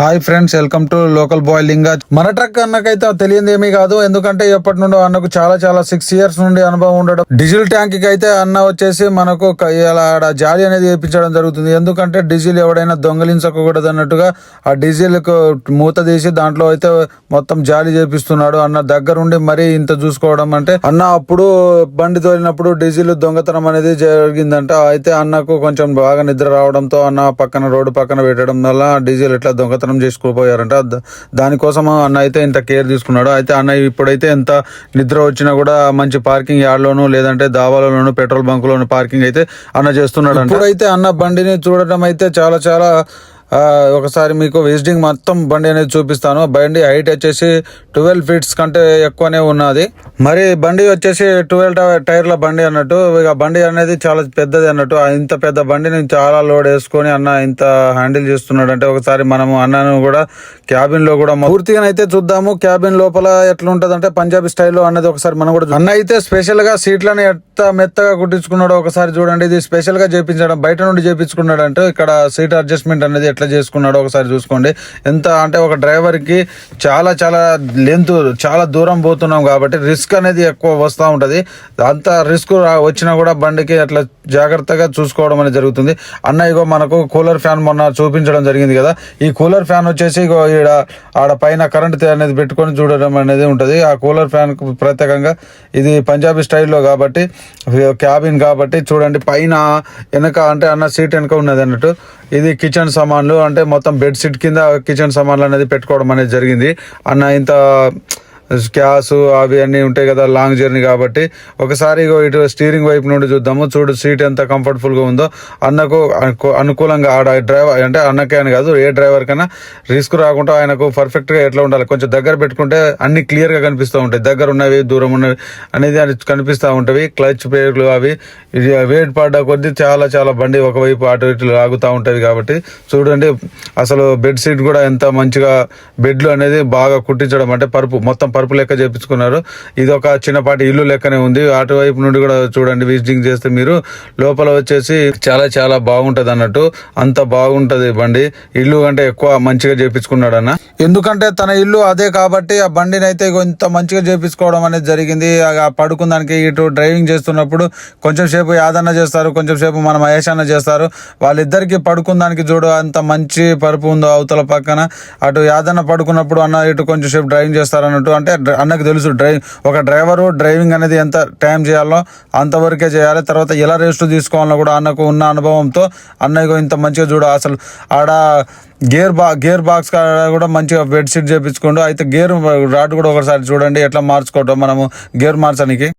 Hi friends welcome to local boy లింగాజ్ మన truck అన్నకైతే తెలియదు ఏమీ కాదు. ఎందుకంటే ఎప్పటి నుండో అన్నకు చాలా చాలా సిక్స్ ఇయర్స్ నుండి అనుభవం ఉండడం. డీజిల్ ట్యాంక్కి అయితే అన్న వచ్చేసి మనకు ఇలా ఆడ జాలి అనేది వేయించడం జరుగుతుంది. ఎందుకంటే డీజిల్ ఎవడైనా దొంగలించకూడదు అన్నట్టుగా ఆ డీజిల్కు మూత తీసి దాంట్లో అయితే మొత్తం జాలి చేపిస్తున్నాడు. అన్న దగ్గరుండి మరీ ఇంత చూసుకోవడం అంటే అన్న అప్పుడు బండి తోలినప్పుడు డీజిల్ దొంగతనం అనేది జరిగిందంట. అయితే అన్నకు కొంచెం బాగా నిద్ర రావడంతో అన్న పక్కన రోడ్డు పక్కన పెట్టడం వల్ల డీజిల్ ఇట్లా దొంగతనం చేసుకోపోయారంట దానికోసం అన్న అయితే ఇంత కేర్ తీసుకున్నాడు. అయితే అన్న ఇప్పుడైతే ఎంత నిద్ర వచ్చినా కూడా మంచి పార్కింగ్ యార్డ్లోను లేదంటే దావాలలోను పెట్రోల్ బంకులోను పార్కింగ్ అయితే అన్న చేస్తున్నాడు ఇప్పుడైతే అన్న బండిని చూడటం అయితే చాలా చాలా ఒకసారి మీకు విజిటింగ్ మొత్తం బండి అనేది చూపిస్తాను. బండి హైట్ వచ్చేసి ట్వెల్వ్ ఫీట్స్ కంటే ఎక్కువనే ఉన్నది. మరి బండి వచ్చేసి ట్వెల్వ్ టైర్ల బండి అన్నట్టు. ఇక బండి అనేది చాలా పెద్దది అన్నట్టు. ఇంత పెద్ద బండిని చాలా లోడ్ వేసుకొని అన్న ఇంత హ్యాండిల్ చేస్తున్నాడు అంటే ఒకసారి మనము అన్నను కూడా క్యాబిన్లో కూడా పూర్తిగా అయితే చూద్దాము. క్యాబిన్ లోపల ఎట్లా ఉంటది అంటే పంజాబీ స్టైల్లో అన్నది ఒకసారి మనం కూడా అన్న అయితే స్పెషల్గా సీట్లను ఎంత మెత్తగా కుట్టించుకున్నాడో ఒకసారి చూడండి. ఇది స్పెషల్గా చేపించడం బయట నుండి చేపించుకున్నాడు అంటే ఇక్కడ సీట్ అడ్జస్ట్మెంట్ అనేది ఎట్లా చేసుకున్నాడో ఒకసారి చూసుకోండి. ఎంత అంటే ఒక డ్రైవర్కి చాలా చాలా లెంత్ చాలా దూరం పోతున్నాం కాబట్టి రిస్క్ అనేది ఎక్కువ వస్తూ ఉంటుంది. అంత రిస్క్ వచ్చినా కూడా బండికి అట్లా జాగ్రత్తగా చూసుకోవడం అనేది జరుగుతుంది. అన్న ఇగో మనకు కూలర్ ఫ్యాన్ మొన్న చూపించడం జరిగింది కదా. ఈ కూలర్ ఫ్యాన్ వచ్చేసి ఇగో ఈడ ఆడ పైన కరెంట్ అనేది పెట్టుకొని చూడడం అనేది ఉంటుంది. ఆ కూలర్ ఫ్యాన్ ప్రత్యేకంగా ఇది పంజాబీ స్టైల్లో కాబట్టి క్యాబిన్ కాబట్టి చూడండి పైన వెనక అంటే అన్న సీట్ వెనక ఉన్నది అన్నట్టు. ఇది కిచెన్ సామాన్లు. అంటే మొత్తం బెడ్షీట్ కింద కిచెన్ సామాన్లు అనేది పెట్టుకోవడం అనేది జరిగింది. అన్న ఇంత గ్యాస్ అవి అన్నీ ఉంటాయి కదా లాంగ్ జర్నీ కాబట్టి. ఒకసారి ఇటు స్టీరింగ్ వైపు నుండి చూద్దాము. చూడు సీట్ ఎంత కంఫర్టబుల్గా ఉందో. అన్నకు అనుకూలంగా ఆడ డ్రైవర్ అంటే అన్నకే అని కాదు ఏ డ్రైవర్ కన్నా రిస్క్ రాకుండా ఆయనకు పర్ఫెక్ట్గా ఎట్లా ఉండాలి? కొంచెం దగ్గర పెట్టుకుంటే అన్ని క్లియర్గా కనిపిస్తూ ఉంటాయి. దగ్గర ఉన్నవి దూరం ఉన్నవి అనేది కనిపిస్తూ ఉంటాయి క్లచ్ బ్రేక్లు అవి ఇది పడ్డ కొద్దీ చాలా చాలా బండి ఒకవైపు అటు ఇటు లాగుతూ ఉంటుంది కాబట్టి. చూడండి అసలు బెడ్ షీట్ కూడా ఎంత మంచిగా బెడ్లు అనేది బాగా కుట్టించడం అంటే పరుపు మొత్తం పరుపు లెక్క చేపించుకున్నారు. ఇది ఒక చిన్నపాటి ఇల్లు లెక్కనే ఉంది. అటువైపు నుండి కూడా చూడండి విజిటింగ్ చేస్తే మీరు లోపల వచ్చేసి చాలా చాలా బాగుంటది అన్నట్టు అంత బాగుంటది బండి. ఇల్లు అంటే ఎక్కువ మంచిగా చేపించుకున్నాడు అన్న ఎందుకంటే తన ఇల్లు అదే కాబట్టి ఆ బండిని అయితే కొంత మంచిగా చేపించుకోవడం అనేది జరిగింది. పడుకుందానికి ఇటు డ్రైవింగ్ చేస్తున్నప్పుడు కొంచెం సేపు యాదన్న చేస్తారు కొంచెం సేపు మన మహేష్ చేస్తారు. వాళ్ళిద్దరికి పడుకుందానికి చూడు అంత మంచి పరుపు ఉందో అవతల పక్కన. అటు యాదన్న పడుకున్నప్పుడు అన్న ఇటు కొంచెం సేపు డ్రైవింగ్ చేస్తారు అన్నట్టు అంటే ఎందుకంటే అన్నకు తెలుసు డ్రైవింగ్ ఒక డ్రైవరు డ్రైవింగ్ అనేది ఎంత టైం చేయాలో అంతవరకే చేయాలి. తర్వాత ఎలా రెస్ట్ తీసుకోవాలో కూడా అన్నకు ఉన్న అనుభవంతో అన్నయ్యకు ఇంత మంచిగా చూడ అసలు ఆడ గేర్ బా గేర్ బాక్స్ కూడా మంచిగా బెడ్షీట్ చేపించుకోండు అయితే గేర్ రాడ్ కూడా ఒకసారి చూడండి ఎట్లా మార్చుకోవటం మనము గేర్ మార్చడానికి.